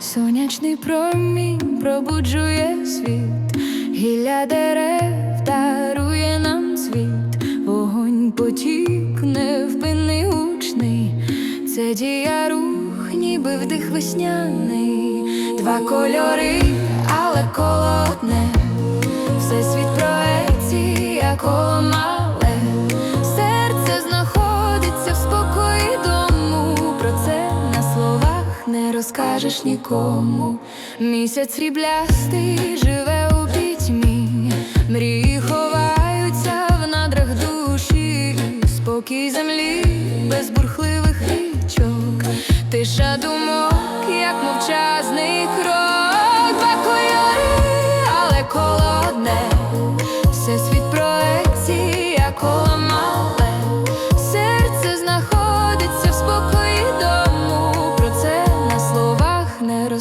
Сонячний промінь пробуджує світ, гілля дерев дарує нам цвіт, вогонь потік невпинний гучний, це дія рух, ніби вдих весняний, два кольори, але коло одне, розкажеш нікому. Місяць сріблястий живе у пітьмі, мрії ховаються в надрах душі, спокій землі без бурхливих річок, тиша думок,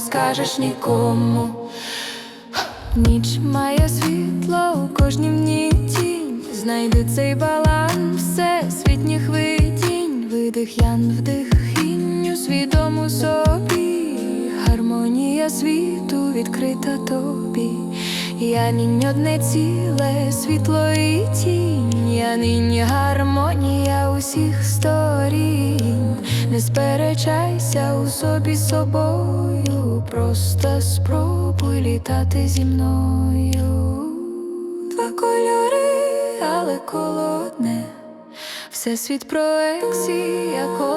не розкажеш нікому. Ніч має світло у кожній в тінь, знайди цей баланс всесвітніх видінь, видих ян, вдих інь у свідому собі, гармонія світу відкрита тобі. Я нінь одне ціле, світло і тінь, я нині гармонія усіх сторін. Не сперечайся у собі собою, просто спробуй літати зі мною. Два кольори, але коло одне, всесвіт проекція коло.